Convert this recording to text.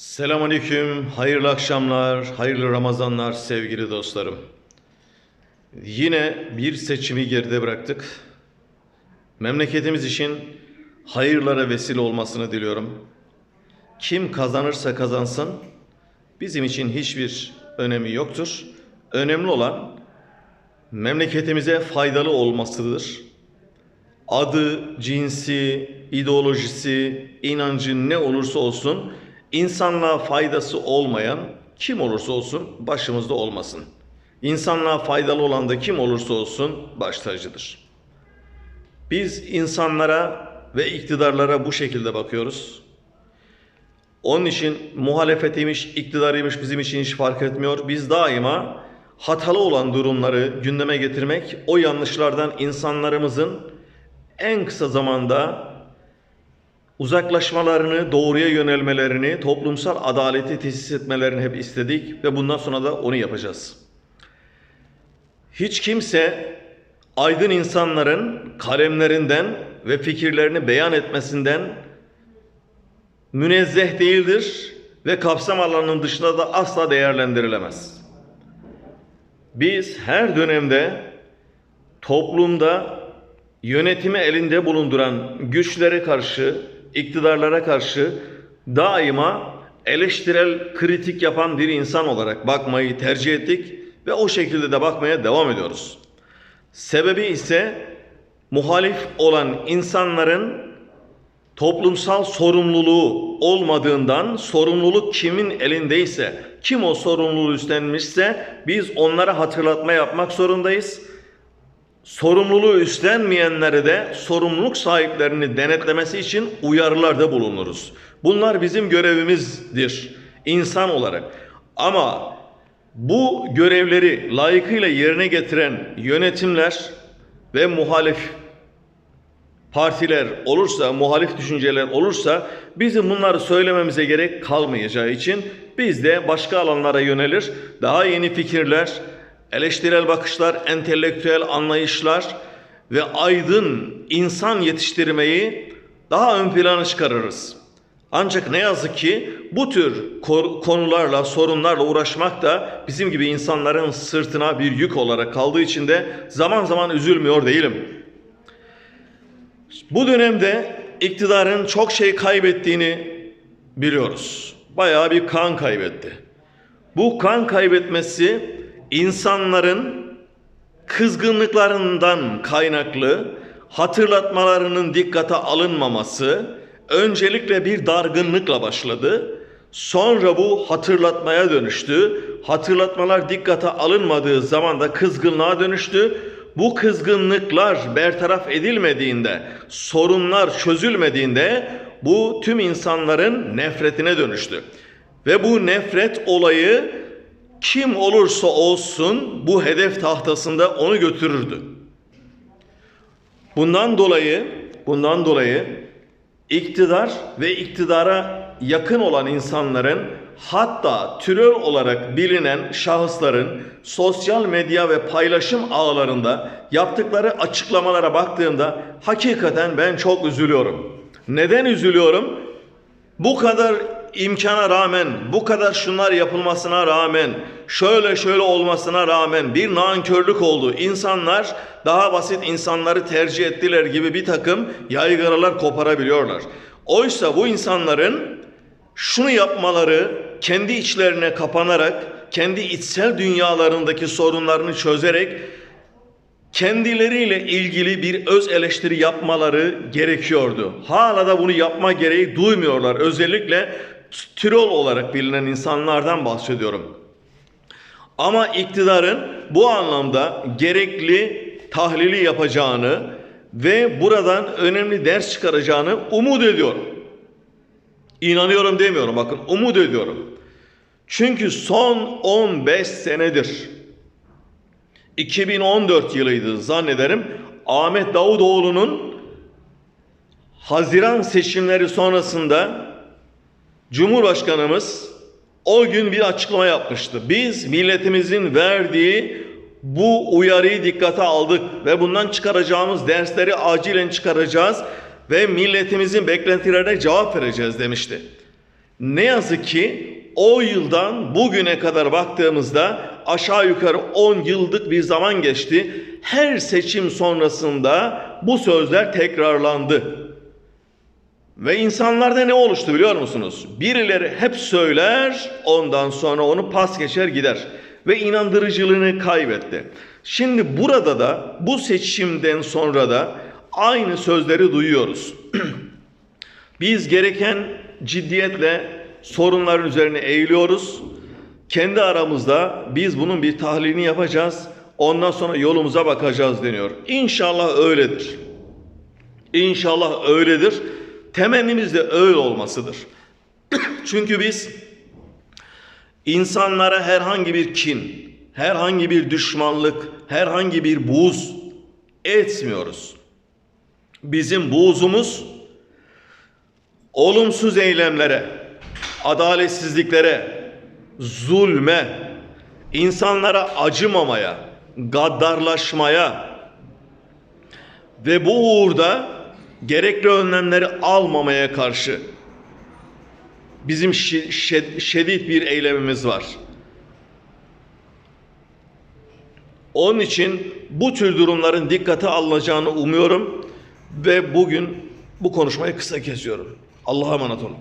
Selamünaleyküm, hayırlı akşamlar, hayırlı Ramazanlar sevgili dostlarım. Yine bir seçimi geride bıraktık. Memleketimiz için hayırlara vesile olmasını diliyorum. Kim kazanırsa kazansın bizim için hiçbir önemi yoktur. Önemli olan memleketimize faydalı olmasıdır. Adı, cinsi, ideolojisi, inancı ne olursa olsun insanlığa faydası olmayan kim olursa olsun başımızda olmasın. İnsanlığa faydalı olan da kim olursa olsun baş tacıdır. Biz insanlara ve iktidarlara bu şekilde bakıyoruz. Onun için muhalefetiymiş, iktidarıymış bizim için hiç fark etmiyor. Biz daima hatalı olan durumları gündeme getirmek, o yanlışlardan insanlarımızın en kısa zamanda uzaklaşmalarını, doğruya yönelmelerini, toplumsal adaleti tesis etmelerini hep istedik ve bundan sonra da onu yapacağız. Hiç kimse aydın insanların kalemlerinden ve fikirlerini beyan etmesinden münezzeh değildir ve kapsam alanının dışında da asla değerlendirilemez. Biz her dönemde toplumda yönetimi elinde bulunduran güçlere karşı, iktidarlara karşı daima eleştirel, kritik yapan bir insan olarak bakmayı tercih ettik ve o şekilde de bakmaya devam ediyoruz. Sebebi ise muhalif olan insanların toplumsal sorumluluğu olmadığından sorumluluk kimin elindeyse, kim o sorumluluğu üstlenmişse biz onlara hatırlatma yapmak zorundayız. Sorumluluğu üstlenmeyenlere de sorumluluk sahiplerini denetlemesi için uyarılarda bulunuruz. Bunlar bizim görevimizdir insan olarak. Ama bu görevleri layıkıyla yerine getiren yönetimler ve muhalif partiler olursa, muhalif düşünceler olursa bizim bunları söylememize gerek kalmayacağı için biz de başka alanlara yönelir, daha yeni fikirler, eleştirel bakışlar, entelektüel anlayışlar ve aydın insan yetiştirmeyi daha ön plana çıkarırız. Ancak ne yazık ki bu tür konularla, sorunlarla uğraşmak da bizim gibi insanların sırtına bir yük olarak kaldığı için de zaman zaman üzülmüyor değilim. Bu dönemde iktidarın çok şey kaybettiğini biliyoruz. Bayağı bir kan kaybetti. Bu kan kaybetmesi insanların kızgınlıklarından kaynaklı hatırlatmalarının dikkate alınmaması öncelikle bir dargınlıkla başladı. Sonra bu hatırlatmaya dönüştü. Hatırlatmalar dikkate alınmadığı zaman da kızgınlığa dönüştü. Bu kızgınlıklar bertaraf edilmediğinde, sorunlar çözülmediğinde bu tüm insanların nefretine dönüştü. Ve bu nefret olayı kim olursa olsun bu hedef tahtasında onu götürürdü. Bundan dolayı, bundan dolayı iktidar ve iktidara yakın olan insanların hatta türör olarak bilinen şahısların sosyal medya ve paylaşım ağlarında yaptıkları açıklamalara baktığımda hakikaten ben çok üzülüyorum. Neden üzülüyorum? Bu kadar imkana rağmen, bu kadar şunlar yapılmasına rağmen, şöyle şöyle olmasına rağmen bir nankörlük oldu. İnsanlar daha basit insanları tercih ettiler gibi bir takım yaygaralar koparabiliyorlar. Oysa bu insanların şunu yapmaları, kendi içlerine kapanarak, kendi içsel dünyalarındaki sorunlarını çözerek kendileriyle ilgili bir öz eleştiri yapmaları gerekiyordu. Hala da bunu yapma gereği duymuyorlar. Özellikle Tirol olarak bilinen insanlardan bahsediyorum. Ama iktidarın bu anlamda gerekli tahlili yapacağını ve buradan önemli ders çıkaracağını umut ediyorum. İnanıyorum demiyorum bakın umut ediyorum. Çünkü son 15 senedir 2014 yılıydı zannederim Ahmet Davutoğlu'nun Haziran seçimleri sonrasında Cumhurbaşkanımız o gün bir açıklama yapmıştı. Biz milletimizin verdiği bu uyarıyı dikkate aldık ve bundan çıkaracağımız dersleri acilen çıkaracağız ve milletimizin beklentilerine cevap vereceğiz demişti. Ne yazık ki o yıldan bugüne kadar baktığımızda aşağı yukarı 10 yıllık bir zaman geçti. Her seçim sonrasında bu sözler tekrarlandı. Ve insanlarda ne oluştu biliyor musunuz? Birileri hep söyler, ondan sonra onu pas geçer gider ve inandırıcılığını kaybetti. Şimdi burada da bu seçimden sonra da aynı sözleri duyuyoruz. Biz gereken ciddiyetle sorunların üzerine eğiliyoruz. Kendi aramızda biz bunun bir tahlilini yapacağız. Ondan sonra yolumuza bakacağız deniyor. İnşallah öyledir. İnşallah öyledir. Temennimiz de öyle olmasıdır. Çünkü biz insanlara herhangi bir kin, herhangi bir düşmanlık, herhangi bir buğz etmiyoruz. Bizim buğzumuz olumsuz eylemlere, adaletsizliklere, zulme, insanlara acımamaya, gaddarlaşmaya ve bu uğurda gerekli önlemleri almamaya karşı bizim şiddet bir eylemimiz var. Onun için bu tür durumların dikkate alınacağını umuyorum ve bugün bu konuşmayı kısa kesiyorum. Allah'a emanet olun.